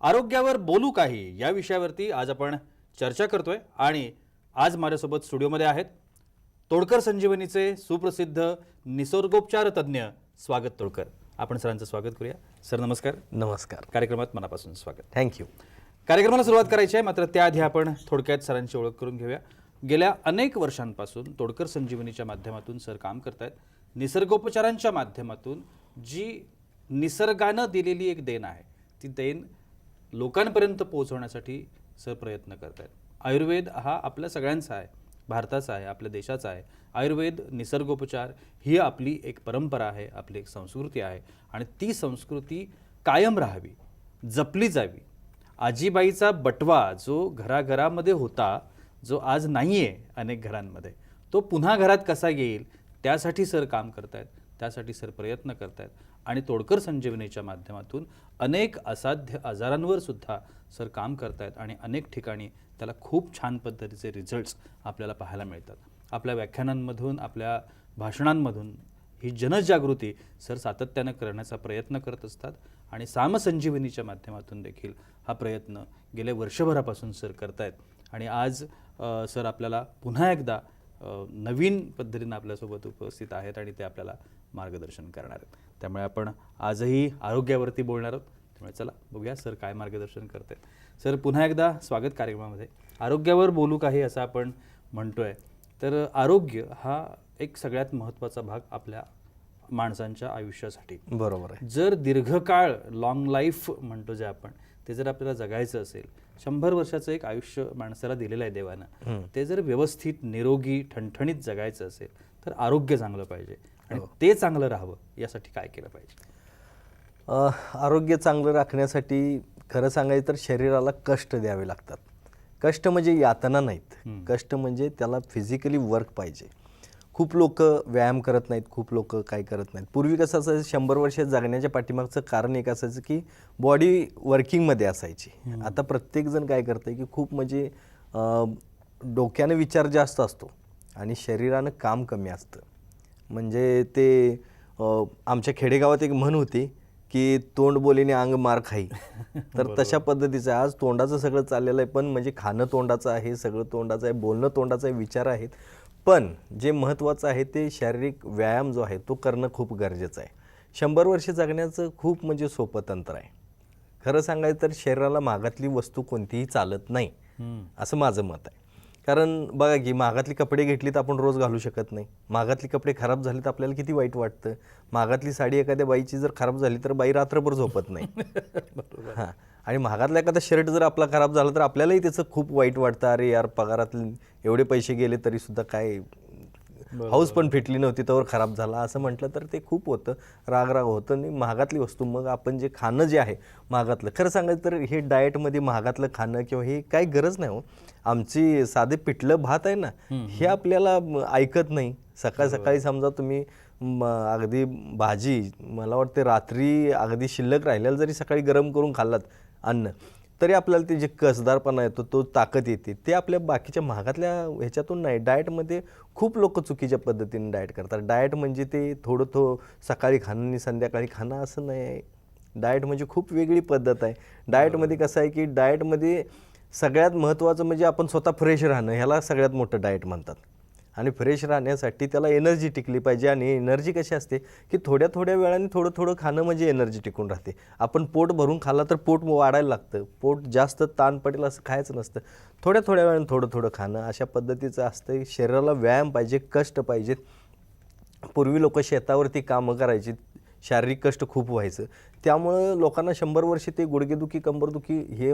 आरोग्यावर बोलू काही या विषयावरती आज आपण चर्चा करतोय आणि आज माझ्यासोबत स्टुडिओमध्ये आहेत तोडकर संजीवनीचे सुप्रसिद्ध निसर्गोपचार तज्ज्ञ स्वागत तोडकर. आपण सरांचं स्वागत करूया. सर नमस्कार. नमस्कार. कार्यक्रमात मनापासून स्वागत. थँक्यू कार्यक्रमाला सुरुवात करायची आहे मात्र त्याआधी आपण थोडक्यात सरांची ओळख करून घेऊया. गेल्या अनेक वर्षांपासून तोडकर संजीवनीच्या माध्यमातून सर काम करतायत. निसर्गोपचारांच्या माध्यमातून जी निसर्गानं दिलेली एक देण आहे ती देण लोकांपर्यंत पोहोचवण्यासाठी सर प्रयत्न करत आहेत आयुर्वेद हा आपल्या सगळ्यांचा आहे भारताचा आहे आपल्या देशाचा आहे. आयुर्वेद निसर्गोपचार ही आपली एक परंपरा आहे आपली एक संस्कृती आहे आणि ती संस्कृती कायम राहावी जपली जावी. आजीबाईचा बटवा जो घराघरामध्ये होता जो आज नाही आहे अनेक घरांमध्ये तो पुन्हा घरात कसा येईल त्यासाठी सर काम करतायत त्यासाठी सर प्रयत्न करतायत. आणि तोडकर संजीवनीच्या माध्यमातून अनेक असाध्य आजारांवर सुद्धा सर काम करतायत आणि अनेक ठिकाणी त्याला खूप छान पद्धतीचे रिझल्ट्स आपल्याला पाहायला मिळतात. आपल्या व्याख्यानांमधून आपल्या भाषणांमधून ही जनजागृती सर सातत्यानं करण्याचा प्रयत्न करत असतात आणि सामसंजीवनीच्या माध्यमातून देखील हा प्रयत्न गेल्या वर्षभरापासून सर करतायत. आणि आज सर आपल्याला पुन्हा एकदा नवीन पद्धतीनं आपल्यासोबत उपस्थित आहेत आणि ते आपल्याला मार्गदर्शन करणार आहेत. त्यामुळे आपण आजही आरोग्यावरती बोलणार आहोत. त्यामुळे चला बघूया सर काय मार्गदर्शन करतात सर पुन्हा एकदा स्वागत कार्यक्रमामध्ये. आरोग्यावर बोलू काही असं आपण म्हणतोय तर आरोग्य हा एक सगळ्यात महत्त्वाचा भाग आपल्या माणसांच्या आयुष्यासाठी. बरोबर आहे. जर दीर्घकाळ लॉंग लाईफ म्हणतो जे आपण ते जर आपल्याला जगायचं असेल शंभर वर्षाचं एक आयुष्य माणसाला दिलेलं आहे देवानं ते जर व्यवस्थित निरोगी ठणठणीत जगायचं असेल तर आरोग्य चांगलं पाहिजे आणि ते चांगलं राहावं यासाठी काय केलं पाहिजे? आरोग्य चांगलं राखण्यासाठी खरं सांगायचं तर शरीराला कष्ट द्यावे लागतात. कष्ट म्हणजे यातना नाहीत. कष्ट म्हणजे त्याला फिजिकली वर्क पाहिजे. खूप लोक व्यायाम करत नाहीत खूप लोक काय करत नाहीत. पूर्वी कसं असायचं शंभर वर्ष जगण्याच्या पाठीमागचं कारण एक असायचं की बॉडी वर्किंगमध्ये असायची. आता प्रत्येकजण काय करतंय की खूप म्हणजे डोक्यानं विचार जास्त असतो आणि शरीरानं काम कमी असतं. म्हणजे ते आमच्या खेडेगावात एक म्हण होती की तोंड बोलीने अंग मार खाई. तर तशा पद्धतीचं. आज तोंडाचं सगळं चाललेलं आहे पण म्हणजे खाणं तोंडाचं आहे सगळं तोंडाचं आहे बोलणं तोंडाचं आहे विचार आहेत. पण जे महत्त्वाचं आहे ते शारीरिक व्यायाम जो आहे तो करणं खूप गरजेचं आहे. शंभर वर्ष जगण्याचं खूप म्हणजे सोपं तंत्र आहे. खरं सांगायचं तर शरीराला मागातली वस्तू कोणतीही चालत नाही असं माझं मत आहे. कारण बघा की मागातली कपडे घेतली तर आपण रोज घालू शकत नाही. मागातली कपडे खराब झाले तर आपल्याला किती वाईट वाटतं? मागातली साडी एखाद्या बाईची जर खराब झाली तर बाई रात्रभर झोपत नाही. हां. आणि महागातला एखादा शर्ट जर आपला खराब झाला तर आपल्यालाही त्याचं खूप वाईट वाटतं. अरे यार पगारातले एवढे पैसे गेले तरी सुद्धा काय? हाऊस पण फिटली नव्हती तर खराब झाला. असं म्हटलं तर ते खूप होतं. राग राग होतं. आणि महागातली वस्तू मग आपण जे खाणं जे आहे महागातलं. खरं सांगायचं तर हे डाएटमध्ये महागातलं खाणं किंवा हे काही गरज नाही हो. आमची साधे पिठलं भात आहे ना हे आपल्याला ऐकत नाही. सकाळी सकाळी समजा तुम्ही अगदी भाजी मला वाटते रात्री अगदी शिल्लक राहिलेलं जरी सकाळी गरम करून खाल्लात अन्न. तरी आपल्याला ते जे कसदारपणा येतो तो ताकद येते. ते आपल्या बाकीच्या महागातल्या ह्याच्यातून नाही. डाएटमध्ये खूप लोक चुकीच्या पद्धतीने डाएट करतात. डाएट म्हणजे ते थोडं थो सकाळी खाणं आणि संध्याकाळी खाणं असं नाही. आहे डाएट म्हणजे खूप वेगळी पद्धत आहे. डाएटमध्ये कसं आहे की डाएटमध्ये सगळ्यात महत्त्वाचं म्हणजे आपण स्वतः फ्रेश राहणं. ह्याला सगळ्यात मोठं डाएट म्हणतात. आणि फ्रेश राहण्यासाठी त्याला एनर्जी टिकली पाहिजे आणि एनर्जी कशी असते की थोड्या थोड्या वेळाने थोडं थोडं खाणं म्हणजे एनर्जी टिकून राहते. आपण पोट भरून खाल्ला तर पोट वाढायला लागतं. पोट जास्त ताण पडेल असं खायचं नसतं. थोड्या थोड्या वेळाने थोडं थोडं खाणं अशा पद्धतीचं असतं. शरीराला व्यायाम पाहिजे कष्ट पाहिजेत पूर्वी लोक शेतावरती कामं करायची. शारीरिक कष्ट खूप व्हायचं. त्यामुळं लोकांना शंभर वर्षे ते गुडघेदुखी कंबरदुखी हे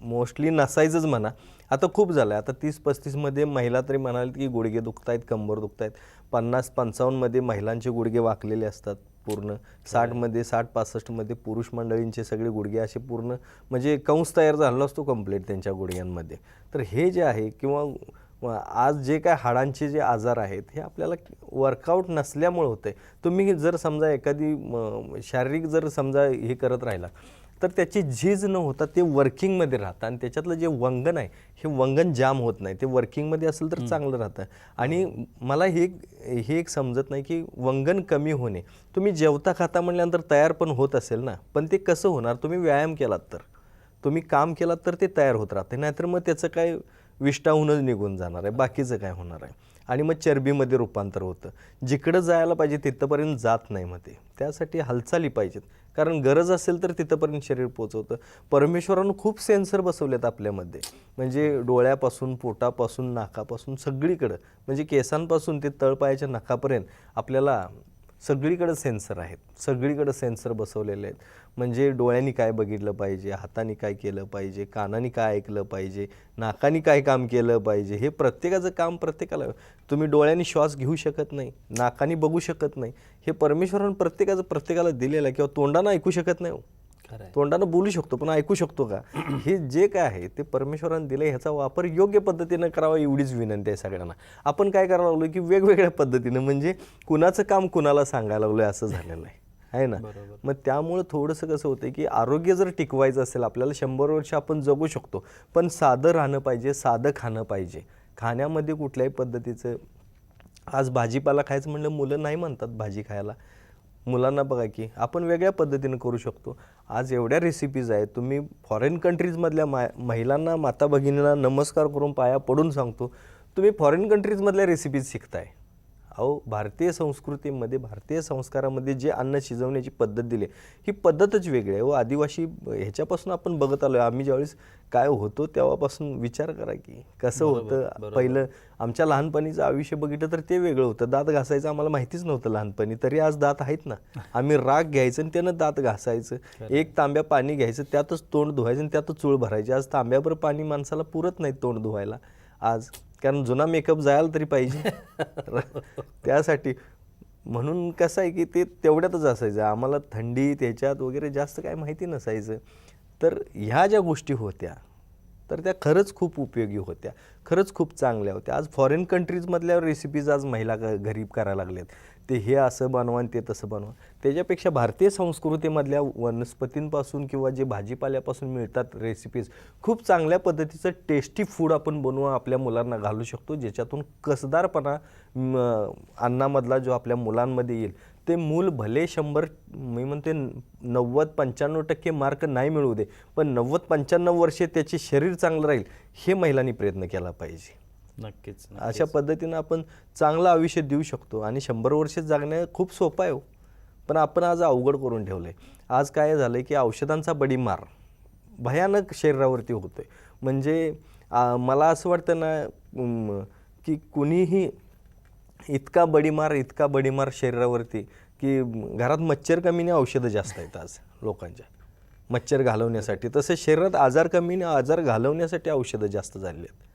मोस्टली नसायचंच म्हणा. आता खूप झालं आहे आता तीस पस्तीसमध्ये महिला तरी म्हणाल की गुडघे दुखत आहेत कंबर दुखत आहेत पन्नास पंचावन्नमध्ये महिलांचे गुडघे वाकलेले असतात पूर्ण. साठमध्ये साठ पासष्टमध्ये पुरुष मंडळींचे सगळे गुडघे असे पूर्ण म्हणजे कंस तयार झालेला असतो कंप्लीट त्यांच्या गुडघ्यांमध्ये. तर हे जे आहे किंवा आज जे काय हाडांचे जे आजार आहेत हे आपल्याला वर्कआउट नसल्यामुळे होते तुम्ही जर समजा एखादी शारीरिक जर समजा हे करत राहिला तर त्याची झीज न होता ते वर्किंगमध्ये राहतं. आणि त्याच्यातलं जे वंगण आहे हे वंगण जाम होत नाही. ते वर्किंगमध्ये असेल तर चांगलं राहतं. आणि मला हे हे एक समजत नाही की वंगण कमी होणे. तुम्ही जेवता खाता म्हणल्यानंतर तयार पण होत असेल ना पण ते कसं होणार? तुम्ही व्यायाम केलात तर. तुम्ही काम केलात तर ते तयार होत राहते. नाहीतर मग त्याचं काय विष्टाहूनच निघून जाणार आहे. बाकीचं काय होणार आहे? आणि मग चरबीमध्ये रूपांतर होतं. जिकडं जायला पाहिजे तिथंपर्यंत जात नाही मग ते. त्यासाठी हालचाली पाहिजेत. कारण गरज असेल तर तिथंपर्यंत शरीर पोचवतं परमेश्वरानं खूप सेन्सर बसवलेत आपल्यामध्ये. म्हणजे डोळ्यापासून पोटापासून नाकापासून सगळीकडं. म्हणजे केसांपासून ते तळपायाच्या नखापर्यंत आपल्याला सगळीकडं सेन्सर आहेत. सगळीकडं सेन्सर बसवलेले आहेत. म्हणजे डोळ्यांनी काय बघितलं पाहिजे हाताने काय केलं पाहिजे कानाने काय ऐकलं पाहिजे नाकाने काय काम केलं पाहिजे हे प्रत्येकाचं काम प्रत्येकाला तुम्ही डोळ्यांनी श्वास घेऊ शकत नाही नाकाने बघू शकत नाही. हे परमेश्वरानं प्रत्येकाचं प्रत्येकाला दिलेलं आहे किंवा तोंडानं ऐकू शकत नाही हो. तोंडानं बोलू शकतो पण ऐकू शकतो का? हे जे काय आहे ते परमेश्वरानं दिलं ह्याचा वापर योग्य पद्धतीनं करावा एवढीच विनंती आहे सगळ्यांना. आपण काय करायला लागलो की वेगवेगळ्या पद्धतीनं म्हणजे कुणाचं काम कुणाला सांगायला लागलो असं झालेलं आहे. आहे ना. मग त्यामुळं थोडंसं कसं होतं की आरोग्य जर टिकवायचं असेल आपल्याला शंभर वर्ष आपण जगू शकतो पण साधं राहणं पाहिजे साधं खाणं पाहिजे. खाण्यामध्ये कुठल्याही पद्धतीचं आज भाजीपाला खायचं म्हणलं मुलं नाही म्हणतात भाजी खायला. मुलांना बघा की आपण वेगळ्या पद्धतीनं करू शकतो. आज एवढ्या रेसिपीज आहेत तुम्ही फॉरेन कंट्रीजमधल्या मा महिलांना माता भगिनींना नमस्कार करून पाया पडून सांगतो तुम्ही फॉरेन कंट्रीजमधल्या रेसिपीज शिकताय. अहो भारतीय संस्कृतीमध्ये भारतीय संस्कारामध्ये जे अन्न शिजवण्याची पद्धत दिली ही पद्धतच वेगळी आहे. व आदिवासी ह्याच्यापासून आपण बघत आलो आम्ही ज्यावेळेस काय होतो तेव्हापासून विचार करा की कसं होतं. पहिलं आमच्या लहानपणीचं आयुष्य बघितलं तर ते वेगळं होतं. दात घासायचं आम्हाला माहितीच नव्हतं लहानपणी. तरी आज दात आहेत ना. आम्ही राग घ्यायचं आणि त्यानं दात घासायचं. एक तांब्या पाणी घ्यायचं त्यातच तोंड धुवायचं आणि त्यातच चूळ भरायची. आज तांब्याभर पाणी माणसाला पुरत नाही तोंड धुवायला. आज कारण जुना मेकअप जायला तरी पाहिजे. त्यासाठी. म्हणून कसं आहे की ते तेवढ्यातच असायचं. आम्हाला थंडी त्याच्यात वगैरे जास्त काय माहिती नसायचं. तर ह्या ज्या गोष्टी होत्या तर त्या खरंच खूप उपयोगी होत्या. खरंच खूप चांगल्या होत्या. आज फॉरेन कंट्रीजमधल्या रेसिपीज आज महिला घरी करायला लागल्यात ते हे असं बनवा आणि ते तसं बनवा. त्याच्यापेक्षा भारतीय संस्कृतीमधल्या वनस्पतींपासून किंवा जे भाजीपाल्यापासून मिळतात रेसिपीज खूप चांगल्या पद्धतीचं टेस्टी फूड आपण बनवून आपल्या मुलांना घालू शकतो ज्याच्यातून कसदारपणा अन्नामधला जो आपल्या मुलांमध्ये येईल ते मूल भले शंभर मी म्हणते नव्वद पंच्याण्णव टक्के मार्क नाही मिळू दे पण नव्वद पंच्याण्णव वर्षे त्याचे शरीर चांगलं राहील हे महिलांनी प्रयत्न केला पाहिजे. नक्कीच अशा पद्धतीनं आपण चांगलं आयुष्य देऊ शकतो. आणि शंभर वर्ष जगणं खूप सोपं आहे हो. पण आपण आज अवघड करून ठेवलं आहे आज काय झालं की औषधांचा बडीमार भयानक शरीरावरती होतो आहे म्हणजे मला असं वाटतं ना की कुणीही इतका बडीमार इतका बडीमार शरीरावरती की घरात मच्छर कमी औषधं जास्त आहेत आज लोकांच्या. मच्छर घालवण्यासाठी. तसेच शरीरात आजार कमीने आजार घालवण्यासाठी औषधं जास्त झालेली आहेत.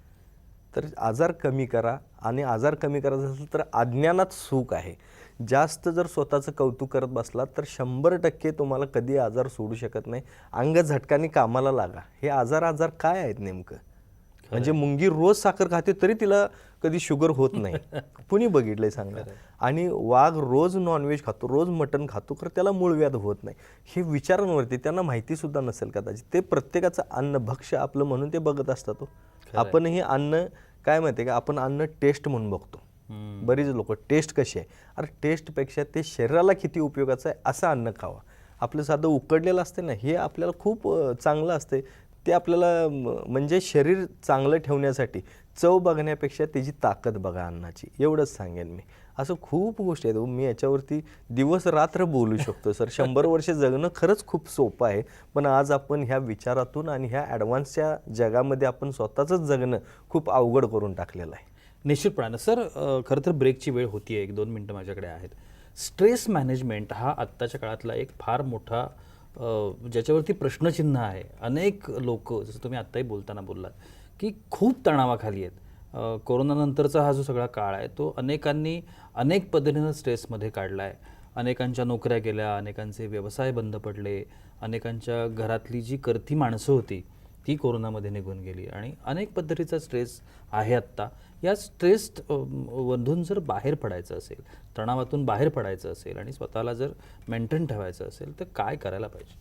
तर आजार कमी करा आणि आजार कमी करायचं असेल तर अज्ञानात सुख आहे. जास्त जर स्वतःचं कौतुक करत बसलात तर शंभर टक्के तुम्हाला कधी आजार सोडू शकत नाही. अंग झटकाने कामाला लागा. हे आजार आजार काय आहेत नेमकं? म्हणजे मुंगी रोज साखर खाते तरी तिला कधी शुगर होत नाही. कुणी बघितलंय सांगा? आणि वाघ रोज नॉनव्हेज खातो रोज मटण खातो तर त्याला मूळव्याध होत नाही. हे विचारांवरती त्यांना माहिती सुद्धा नसेल कदाचित. ते प्रत्येकाचं अन्न भक्ष्य आपलं म्हणून ते बघत असतात हो. आपण हे अन्न काय माहिती का आपण अन्न टेस्ट म्हणून बघतो. बरीच लोक टेस्ट कशी आहे? अरे टेस्टपेक्षा ते शरीराला किती उपयोगाचं आहे असं अन्न खावा. आपलं साधं उकडलेलं असते ना हे आपल्याला खूप चांगलं असते. ते आपल्याला म्हणजे शरीर चांगलं ठेवण्यासाठी चव बघण्यापेक्षा त्याची ताकद बघा अन्नाची. एवढंच सांगेन मी. असं खूप गोष्टी आहेत. मी याच्यावरती दिवस रात्र बोलू शकतो सर. शंभर वर्ष जगणं खरंच खूप सोपं आहे. पण आज आपण ह्या विचारातून आणि ह्या ॲडव्हान्सच्या जगामध्ये आपण स्वतःचंच जगणं खूप अवघड करून टाकलेलं आहे. निश्चितपणानं. सर खरं तर ब्रेकची वेळ होती आहे एक दोन मिनटं माझ्याकडे आहेत. स्ट्रेस मॅनेजमेंट हा आत्ताच्या काळातला एक फार मोठा ज्याच्यावरती प्रश्नचिन्ह आहे. अनेक लोक जसं तुम्ही आत्ताही बोलताना बोललात की खूप तणावाखाली आहेत. कोरोनानंतरचा हा जो सगळा काळ आहे तो अनेकांनी अनेक पद्धतीनं स्ट्रेसमध्ये काढला आहे अनेकांच्या नोकऱ्या गेल्या अनेकांचे व्यवसाय बंद पडले अनेकांच्या घरातली जी करती माणसं होती ती कोरोनामध्ये निघून गेली. आणि अनेक पद्धतीचा स्ट्रेस आहे आत्ता. या स्ट्रेस मधून जर बाहेर पडायचं असेल तणावातून बाहेर पडायचं असेल आणि स्वतःला जर मेंटेन ठेवायचं असेल तर काय करायला पाहिजे?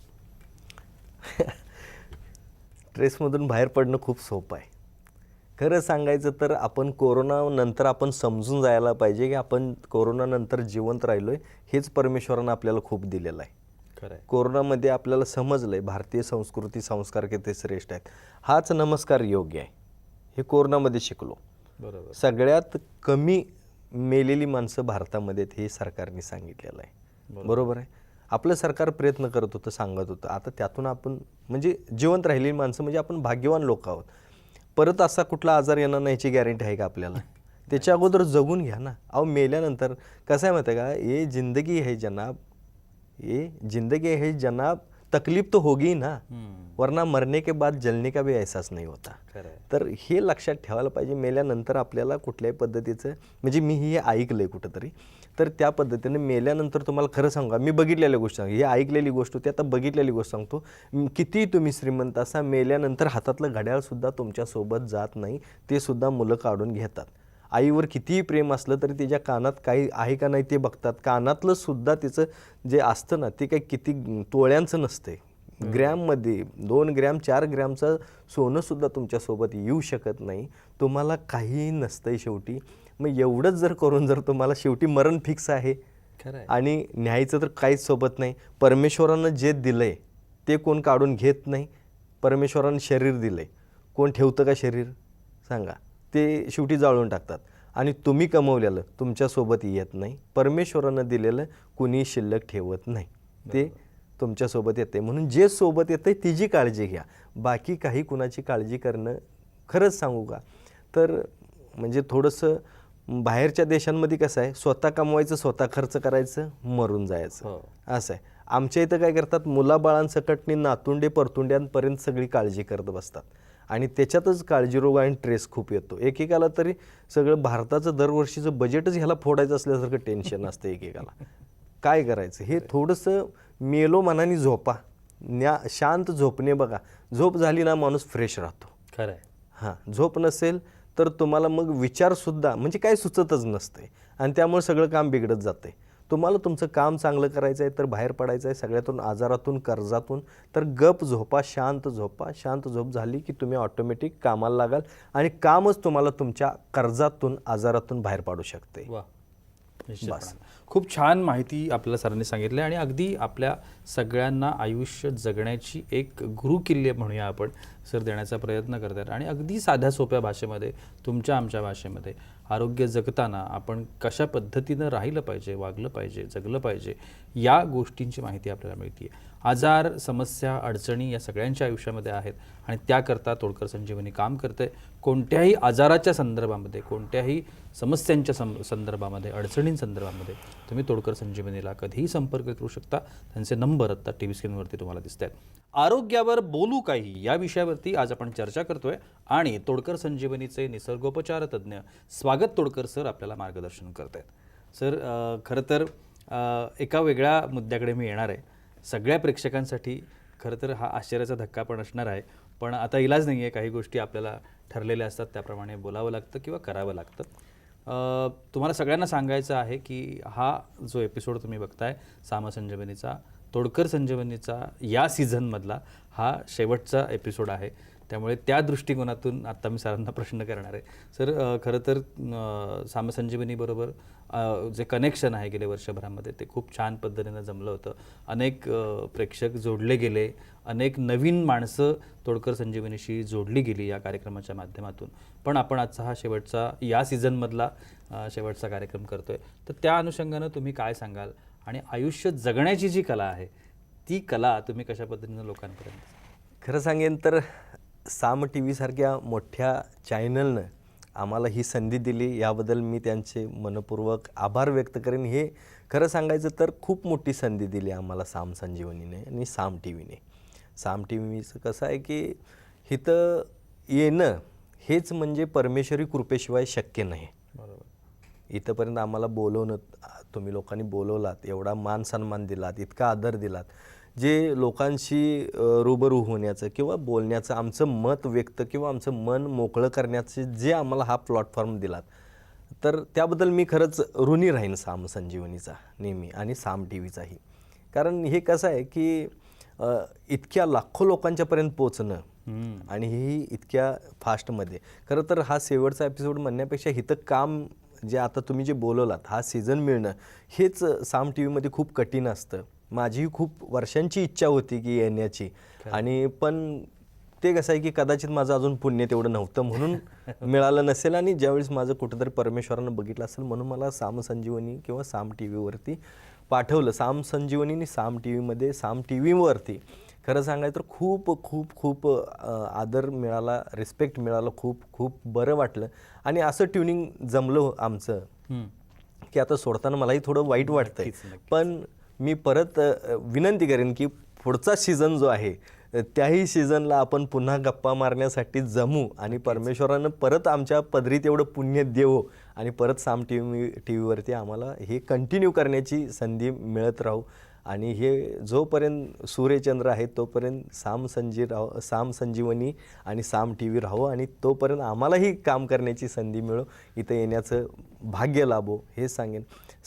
स्ट्रेसमधून बाहेर पडणं खूप सोपं आहे. खरं सांगायचं तर आपण कोरोना नंतर आपण समजून जायला पाहिजे की आपण कोरोनानंतर जिवंत राहिलो आहे हेच परमेश्वरानं आपल्याला खूप दिलेलं आहे. खरं आहे. कोरोनामध्ये आपल्याला समजलंय भारतीय संस्कृती संस्कार किती श्रेष्ठ आहेत. हाच नमस्कार योग्य आहे. हे कोरोनामध्ये शिकलो. बरोबर. सगळ्यात कमी मेलेली माणसं भारतामध्ये हे सरकारने सांगितलेलं आहे. बरोबर आहे? आपलं सरकार प्रयत्न करत होतं सांगत होतं. आता त्यातून आपण म्हणजे जिवंत राहिलेली माणसं म्हणजे आपण भाग्यवान लोक आहोत. परत असा कुठला आजार येणार नाही याची गॅरंटी आहे का आपल्याला? त्याच्या अगोदर जगून घ्या ना. अहो मेल्यानंतर कसं आहे माहिती आहे का? हे जिंदगी आहे जनाब. हे जिंदगी आहे जनाब. तकलीफ तो होगी ना। वरना मरने के बाद जलने का भी एहसास नहीं होता। तर हे लक्षात ठेवायला पाहिजे मेल्यानंतर आपल्याला कुठल्याही पद्धतीचं म्हणजे मी हे ऐकलंय कुठंतरी तर त्या पद्धतीने मेल्यानंतर तुम्हाला खरं सांगा मी बघितलेल्या गोष्ट सांग. ही ऐकलेली गोष्ट होती आता बघितलेली गोष्ट सांगतो. म, कितीही तुम्ही श्रीमंत असा मेल्यानंतर हातातलं घड्याळसुद्धा तुमच्यासोबत जात नाही ते सुद्धा मुलं काढून घेतात. आईवर कितीही प्रेम असलं तरी तिच्या कानात काही आहे का नाही ते बघतात. कानातलं सुद्धा तिचं जे असतं ना ते काही किती तोळ्यांचं नसते ग्रॅममध्ये दोन ग्रॅम चार ग्रॅमचं सोनंसुद्धा तुमच्यासोबत येऊ शकत नाही. तुम्हाला काहीही नसतंय शेवटी. मग एवढंच जर करून जर तुम्हाला शेवटी मरण फिक्स आहे आणि न्यायचं तर काहीच सोबत नाही. परमेश्वरानं जे दिलंय ते कोण काढून घेत नाही. परमेश्वरानं शरीर दिलंय. कोण ठेवतं का शरीर? सांगा. ते शेवटी जाळून टाकतात. आणि तुम्ही कमवलेलं तुमच्यासोबत येत नाही. परमेश्वरानं दिलेलं कुणी शिल्लक ठेवत नाही. ते तुमच्यासोबत येते. म्हणून जे सोबत येतं तिची काळजी घ्या. बाकी काही कुणाची काळजी करणं खरंच सांगू का? तर म्हणजे थोडंसं बाहेरच्या देशांमध्ये कसं आहे? स्वतः कमवायचं स्वतः खर्च करायचं मरून जायचं. हो. असं आहे. आमच्या इथं काय करतात? मुलाबाळांसकटनी नातुंडे परतुंड्यांपर्यंत सगळी काळजी करत बसतात. आणि त्याच्यातच काळजीरोग आणि ट्रेस खूप येतो. एकेकाला तरी सगळं भारताचं दरवर्षीचं बजेटच ह्याला फोडायचं असल्यासारखं टेन्शन असतं एकेकाला. काय करायचं? हे थोडंसं मेलो मनाने झोपा. न्या शांत झोपणे बघा. झोप झाली ना माणूस फ्रेश राहतो. खरं आहे हां झोप नसेल तर तुम्हाला मग विचारसुद्धा म्हणजे काय सुचतच नसते आणि त्यामुळे सगळं काम बिघडत जाते तुम्हाला तुमचं काम चांगलं करायचं आहे तर बाहेर पडायचं आहे सगळ्यातून आजारातून कर्जातून तर गप झोपा शांत झोपा. शांत झोप झाली की तुम्ही ऑटोमॅटिक कामाला लागाल आणि कामच तुम्हाला तुमच्या कर्जातून आजारातून बाहेर पाडू शकते. खूप छान माहिती आपल्याला सरांनी सांगितली आणि अगदी आपल्या सगळ्यांना आयुष्य जगण्याची एक गुरुकिल्ले म्हणूया आपण सर देण्याचा प्रयत्न करतात. आणि अगदी साध्या सोप्या भाषेमध्ये तुमच्या आमच्या भाषेमध्ये आरोग्य जगताना आपण कशा पद्धतीनं राहिलं पाहिजे वागलं पाहिजे जगलं पाहिजे या गोष्टींची माहिती आपल्याला मिळते आजार समस्या अडचणी या सगळ्यांच्या आयुष्यामध्ये आहेत आणि त्याकरता तोडकर संजीवनी काम करते कोणत्याही आजाराच्या संदर्भामध्ये कोणत्याही समस्यांच्या सं संदर्भामध्ये अडचणींसंदर्भामध्ये तुम्ही तोडकर संजीवनीला कधीही संपर्क करू शकता. त्यांचे नंबर आत्ता टी व्ही स्क्रीनवरती तुम्हाला दिसत आहेत आरोग्यावर बोलू काही या विषयावरती आज आपण चर्चा करतोय. आणि तोडकर संजीवनीचे निसर्गोपचार तज्ज्ञ स्वागत तोडकर सर आपल्याला मार्गदर्शन करत आहेत सर खरं तर एका वेगळ्या मुद्द्याकडे मी येणार आहे. सगळ्या प्रेक्षकांसाठी खरं तर हा आश्चर्याचा धक्का पण असणार आहे. पण आता इलाज नाही आहे काही गोष्टी आपल्याला ठरलेल्या असतात त्याप्रमाणे बोलावं लागतं किंवा करावं लागतं. तुम्हाला सगळ्यांना सांगायचं आहे की हा जो एपिसोड तुम्ही बघताय सामा संजीवनीचा तोडकर संजीवनीचा या सीझनमधला हा शेवटचा एपिसोड आहे. त्यामुळे त्या दृष्टिकोनातून आत्ता मी सरांना प्रश्न करणार आहे. सर खरं तर सामसंजीवनीबरोबर जे कनेक्शन आहे गेले वर्षभरामध्ये ते खूप छान पद्धतीनं जमलं होतं. अनेक प्रेक्षक जोडले गेले. अनेक नवीन माणसं तोडकर संजीवनीशी जोडली गेली या कार्यक्रमाच्या माध्यमातून. पण आपण आजचा हा शेवटचा या सीझनमधला शेवटचा कार्यक्रम करतोय. तर त्या अनुषंगानं तुम्ही काय सांगाल? आणि आयुष्य जगण्याची जी कला आहे ती कला तुम्ही कशा पद्धतीनं लोकांपर्यंत खरं सांगेन तर साम टी व्हीसारख्या मोठ्या चॅनलनं आम्हाला ही संधी दिली. याबद्दल मी त्यांचे मनपूर्वक आभार व्यक्त करेन. हे खरं सांगायचं तर खूप मोठी संधी दिली आम्हाला साम संजीवनीने आणि साम टी व्हीने साम टी व्हीचं कसं आहे की इथं येणं हेच म्हणजे परमेश्वरी कृपेशिवाय शक्य नाही. बरोबर. इथंपर्यंत आम्हाला बोलवणं तुम्ही लोकांनी बोलवलात एवढा मान सन्मान दिलात इतका आदर दिलात जे लोकांशी रूबरू होण्याचं किंवा बोलण्याचं आमचं मत व्यक्त किंवा आमचं मन मोकळं करण्याचे जे आम्हाला हा प्लॅटफॉर्म दिलात तर त्याबद्दल मी खरंच ऋणी राहीन साम संजीवनीचा नेहमी आणि साम टी व्हीचाही. कारण हे कसं आहे की इतक्या लाखो लोकांच्यापर्यंत पोचणं आणि हेही इतक्या फास्टमध्ये. खरं तर हा शेवटचा एपिसोड म्हणण्यापेक्षा इथं काम जे आता तुम्ही जे बोलवलात हा सीझन मिळणं हेच साम टी व्हीमध्ये खूप कठीण असतं. माझी खूप वर्षांची इच्छा होती की येण्याची. आणि पण ते कसं आहे की कदाचित माझं अजून पुण्य तेवढं नव्हतं म्हणून मिळालं नसेल आणि ज्यावेळेस माझं कुठंतरी परमेश्वरानं बघितलं असेल म्हणून मला साम संजीवनी किंवा साम टी व्हीवरती पाठवलं साम संजीवनी आणि साम टी व्हीमध्ये साम टी व्हीवरती खरं सांगायचं तर खूप खूप खूप आदर मिळाला रिस्पेक्ट मिळाला खूप खूप बरं वाटलं. आणि असं ट्युनिंग जमलं आमचं. की आता सोडताना मलाही थोडं वाईट वाटतंय. पण मी परत विनंती करेन की पुढचा सीझन जो आहे त्याही सीझनला आपण पुन्हा गप्पा मारण्यासाठी जमू आणि परमेश्वरानं परत आमच्या पदरी तेवढं पुण्य देवो आणि परत साम टी व्ही टी व्हीवरती आम्हाला हे कंटिन्यू करण्याची संधी मिळत राहू. आणि हे जोपर्यंत सूर्यचंद्र आहे तोपर्यंत साम संजी राहो साम संजीवनी आणि साम टी व्ही राहो आणि तोपर्यंत आम्हालाही काम करण्याची संधी मिळो. इथं येण्याचं भाग्य लाभो हे सांगेन.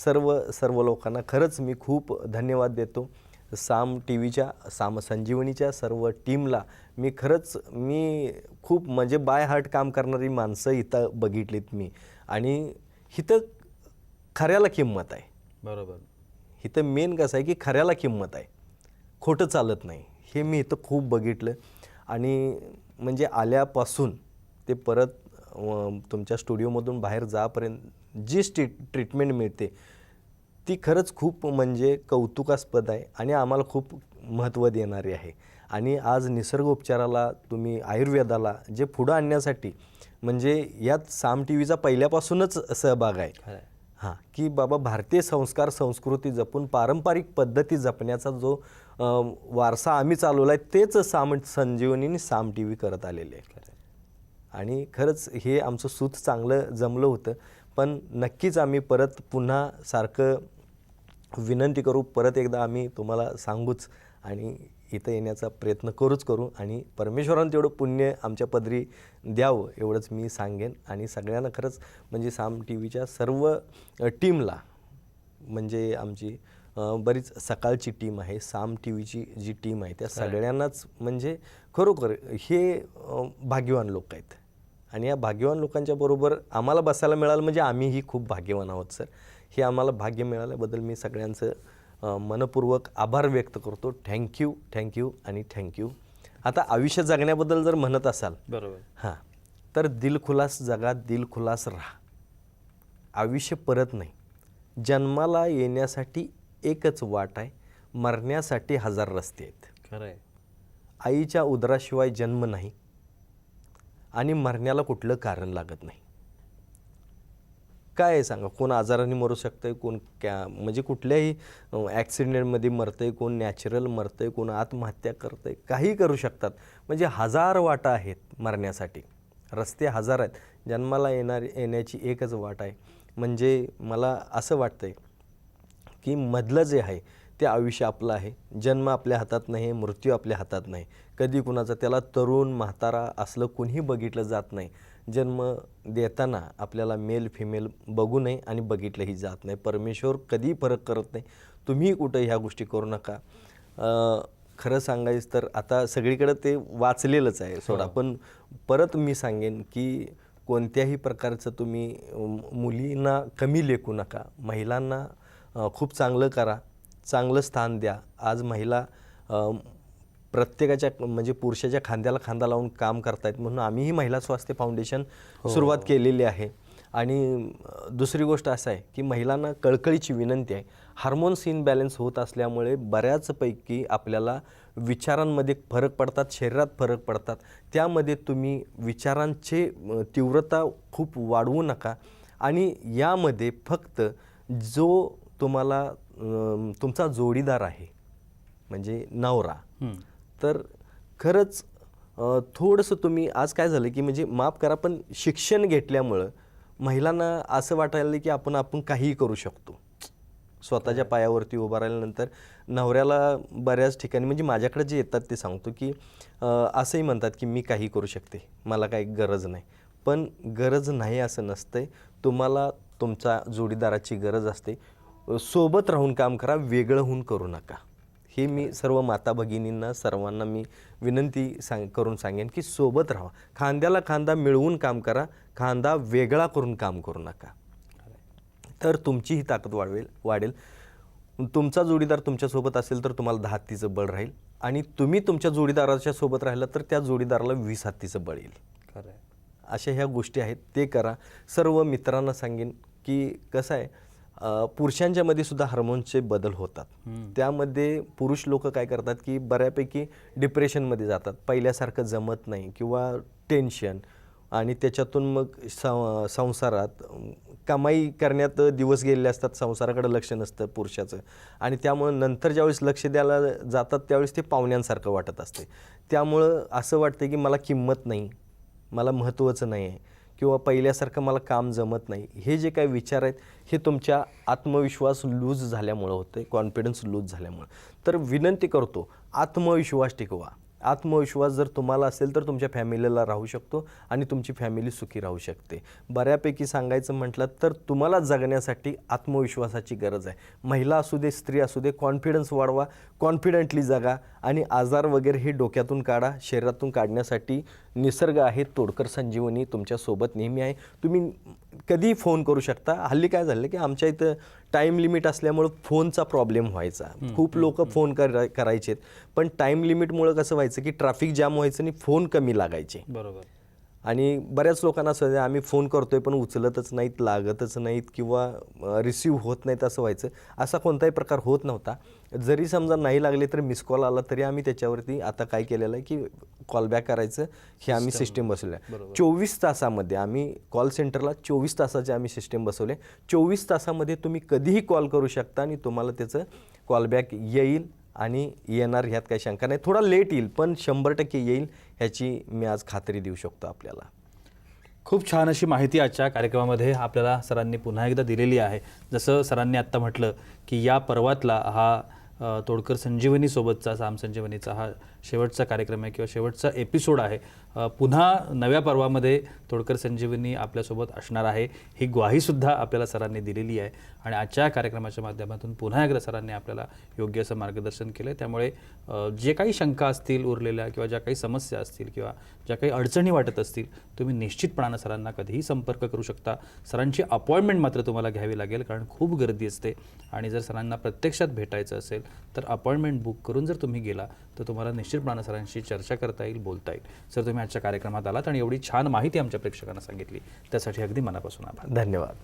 सर्व सर्व लोकांना खरंच मी खूप धन्यवाद देतो. साम टी व्हीच्या साम संजीवनीच्या सर्व टीमला मी खरंच मी खूप म्हणजे बाय हार्ट काम करणारी माणसं इथं बघितलीत मी. आणि इथं खऱ्याला किंमत आहे. बरोबर. इथं मेन कसं आहे की खऱ्याला किंमत आहे. खोटं चालत नाही. हे मी इथं खूप बघितलं. आणि म्हणजे आल्यापासून ते परत तुमच्या स्टुडिओमधून बाहेर जापर्यंत जी स्ट्री ट्रीटमेंट मिळते ती खरंच खूप म्हणजे कौतुकास्पद आहे आणि आम्हाला खूप महत्त्व देणारी आहे. आणि आज निसर्ग उपचाराला तुम्ही आयुर्वेदाला जे पुढं आणण्यासाठी म्हणजे यात साम टी व्हीचा पहिल्यापासूनच सहभाग आहे. हां की बाबा भारतीय संस्कार संस्कृती जपून पारंपरिक पद्धती जपण्याचा जो वारसा आम्ही चालवला आहे तेच साम संजीवनी आणि साम टी व्ही करत आलेले आहे. आणि खरंच हे आमचं सूत चांगलं जमलं होतं. पण नक्कीच आम्ही परत पुन्हा सारखं विनंती करू परत एकदा आम्ही तुम्हाला सांगूच आणि इथं येण्याचा प्रयत्न करूच करू आणि परमेश्वरानं तेवढं पुण्य आमच्या पदरी द्यावं एवढंच मी सांगेन. आणि सगळ्यांना खरंच म्हणजे साम टी व्हीच्या सर्व टीमला म्हणजे आमची बरीच सकाळची टीम आहे साम टी व्हीची जी टीम आहे त्या सगळ्यांनाच म्हणजे खरोखर हे भाग्यवान लोक आहेत. आणि या भाग्यवान लोकांच्या बरोबर आम्हाला बसायला मिळालं म्हणजे आम्हीही खूप भाग्यवान आहोत सर. हे आम्हाला भाग्य मिळाल्याबद्दल मी सगळ्यांचं मनपूर्वक आभार व्यक्त करतो. थँक्यू थँक्यू आणि थँक्यू आता आयुष्य जगण्याबद्दल जर म्हणत असाल. बरोबर. हां. तर दिलखुलास जगात दिलखुलास राहा. आयुष्य परत नाही. जन्माला येण्यासाठी एकच वाट आहे. मरण्यासाठी हजार रस्ते आहेत. खरं आहे. आईच्या उदराशिवाय जन्म नाही. आणि मरण्याला कुठलं कारण लागत नाही. काय आहे सांगा? कोण आजाराने मरू शकतंय? कोण क्या म्हणजे कुठल्याही ॲक्सिडेंटमध्ये मरतंय कोण नॅचरल मरतंय कोण आत्महत्या करतंय काही करू शकतात. म्हणजे हजार वाटा आहेत मरण्यासाठी. रस्ते हजार आहेत. जन्माला येणार येण्याची एकच वाट आहे. म्हणजे मला असं वाटतंय की मधलं जे आहे ते आयुष्य आपलं आहे. जन्म आपल्या हातात नाही मृत्यू आपल्या हातात नाही. कधी कुणाचा त्याला तरुण म्हातारा असलं कुणीही बघितलं जात नाही. जन्म देताना आपल्याला मेल फिमेल बघू नये आणि बघितलंही जात नाही. परमेश्वर कधी फरक करत नाही. तुम्ही कुठं ह्या गोष्टी करू नका. खरं सांगायचं तर आता सगळीकडे ते वाचलेलंच आहे. सोडा पण परत मी सांगेन की कोणत्याही प्रकारचं तुम्ही मुलींना कमी लेखू नका. महिलांना खूप चांगलं करा. चांगलं स्थान द्या. आज महिला प्रत्येकाच्या म्हणजे पुरुषाच्या खांद्याला खांदा लावून काम करतायत म्हणून आम्हीही महिला स्वास्थ्य फाउंडेशन सुरुवात केलेली आहे. आणि दुसरी गोष्ट असं आहे की महिलांना कळकळीची विनंती आहे. हार्मोन्स इनबॅलन्स होत असल्यामुळे बऱ्याचपैकी आपल्याला विचारांमध्ये फरक पडतात शरीरात फरक पडतात. त्यामध्ये तुम्ही विचारांचे तीव्रता खूप वाढवू नका. आणि यामध्ये फक्त जो तुम्हाला तुमचा जोडीदार आहे म्हणजे नवरा. तर खरंच थोडंसं तुम्ही आज काय झालं की म्हणजे माफ करा पण शिक्षण घेतल्यामुळं महिलांना असं वाटायला की आपण आपण काहीही करू शकतो. स्वतःच्या पायावरती उभा राहिल्यानंतर नवऱ्याला बऱ्याच ठिकाणी म्हणजे माझ्याकडे जे येतात ते सांगतो की असंही म्हणतात की मी काही करू शकते मला काही गरज नाही. पण गरज नाही असं नसतंय. तुम्हाला तुमचा जोडीदाराची गरज असते. सोबत राहून काम करा वेगळं होऊन करू नका. हे मी सर्व माता भगिनींना सर्वांना मी विनंती सांग करून सांगेन की सोबत राहा. खांद्याला खांदा मिळवून काम करा खांदा वेगळा करून काम करू नका. तर तुमचीही ताकद वाढवेल वाढेल. तुमचा जोडीदार तुमच्यासोबत असेल तर तुम्हाला दहा हत्तीचं बळ राहील आणि तुम्ही तुमच्या जोडीदाराच्या सोबत राहिला तर त्या जोडीदाराला वीस हत्तीचं बळ येईल. खरं अशा ह्या गोष्टी आहेत ते करा. सर्व मित्रांना सांगेन की कसं आहे पुरुषांच्या मध्ये सुद्धा हार्मोनचे बदल होतात. त्यामध्ये पुरुष लोक काय करतात की बऱ्यापैकी डिप्रेशनमध्ये जातात. पहिल्यासारखं जमत नाही किंवा टेन्शन आणि त्याच्यातून मग सं संसारात कमाई करण्यात दिवस गेलेले असतात. संसाराकडे लक्ष नसतं पुरुषाचं. आणि त्यामुळं नंतर ज्यावेळेस लक्ष द्यायला जातात त्यावेळेस ते पाहुण्यांसारखं वाटत असते. त्यामुळं असं वाटतं की मला किंमत नाही. मला महत्त्वाचं नाही आहे किंवा पहिल्यासारखं मला काम जमत नाही. हे जे काही विचार आहेत हे तुमच्या आत्मविश्वास लूज झाल्यामुळं होतं कॉन्फिडन्स लूज झाल्यामुळं. तर विनंती करतो आत्मविश्वास टिकवा. आत्मविश्वास जर तुम्हाला असेल तर तुमच्या फॅमिलीला राहू शकतो आणि तुमची फॅमिली सुखी राहू शकते. बऱ्यापैकी सांगायचं म्हटलं तर तुम्हाला जगण्यासाठी आत्मविश्वासाची गरज आहे. महिला असू दे स्त्री असू दे कॉन्फिडन्स वाढवा कॉन्फिडंटली जगा आणि आजार वगैरे हे डोक्यातून काढा शरीरातून काढण्यासाठी निसर्ग आहे तोडकर संजीवनी तुमच्यासोबत नेहमी आहे. तुम्ही कधीही फोन करू शकता. हल्ली काय झालं की आमच्या इथं टाईम लिमिट असल्यामुळं फोनचा प्रॉब्लेम व्हायचा. खूप लोक फोन करा करायचेत. पण टाईम लिमिटमुळं कसं व्हायचं की ट्रॅफिक जाम व्हायचं आणि फोन कमी लागायचे. बरोबर. आणि बऱ्याच लोकांना असं आम्ही फोन करतोय पण उचलतच नाहीत लागतच नाहीत किंवा रिसीव होत नाहीत असं व्हायचं. असा कोणताही प्रकार होत नव्हता. जरी समजा नाही लागले तर मिस कॉल आला तरी आम्ही त्याच्यावरती आता काय केलेलं आहे की कॉल बॅक करायचं हे आम्ही सिस्टीम बसवलं आहे चोवीस तासामध्ये आम्ही कॉल सेंटरला चोवीस तासाचे आम्ही सिस्टीम बसवले चोवीस तासामध्ये तुम्ही कधीही कॉल करू शकता आणि तुम्हाला त्याचं कॉल बॅक येईल. आणि येणार ह्यात काही शंका नाही. थोडा लेट येईल पण शंभर टक्के येईल ह्याची मी आज खात्री देऊ शकतो आपल्याला. खूप छान अशी माहिती आजच्या कार्यक्रमामध्ये आपल्याला सरांनी पुन्हा एकदा दिलेली आहे. जसं सरांनी आत्ता म्हटलं की या पर्वातला हा तोडकर संजीवनीसोबतचा साम संजीवनीचा हा शेवटचा कार्यक्रम आहे किंवा शेवटचा एपिसोड आहे. पुन्हा नव्या पर्वामध्ये तोडकर संजीवनी आपल्यासोबत असणार आहे. ही ग्वाहीसुद्धा आपल्याला सरांनी दिलेली आहे आणि आजच्या कार्यक्रमाच्या माध्यमातून पुन्हा एकदा सरांनी आपल्याला योग्य असं मार्गदर्शन केलं आहे त्यामुळे जे काही शंका असतील उरलेल्या किंवा ज्या काही समस्या असतील किंवा ज्या काही अडचणी वाटत असतील तुम्ही निश्चितपणानं सरांना कधीही संपर्क करू शकता. सरांची अपॉइंटमेंट मात्र तुम्हाला घ्यावी लागेल कारण खूप गर्दी असते. आणि जर सरांना प्रत्यक्षात भेटायचं असेल तर अपॉइंटमेंट बुक करून जर तुम्ही गेला तर तुम्हाला निश्चितपणानं सरांशी चर्चा करता येईल बोलता येईल. सर तुम्ही मॅचच्या कार्यक्रमात आलात आणि एवढी छान माहिती आमच्या प्रेक्षकांना सांगितली. त्यासाठी अगदी मनापासून आभार. धन्यवाद.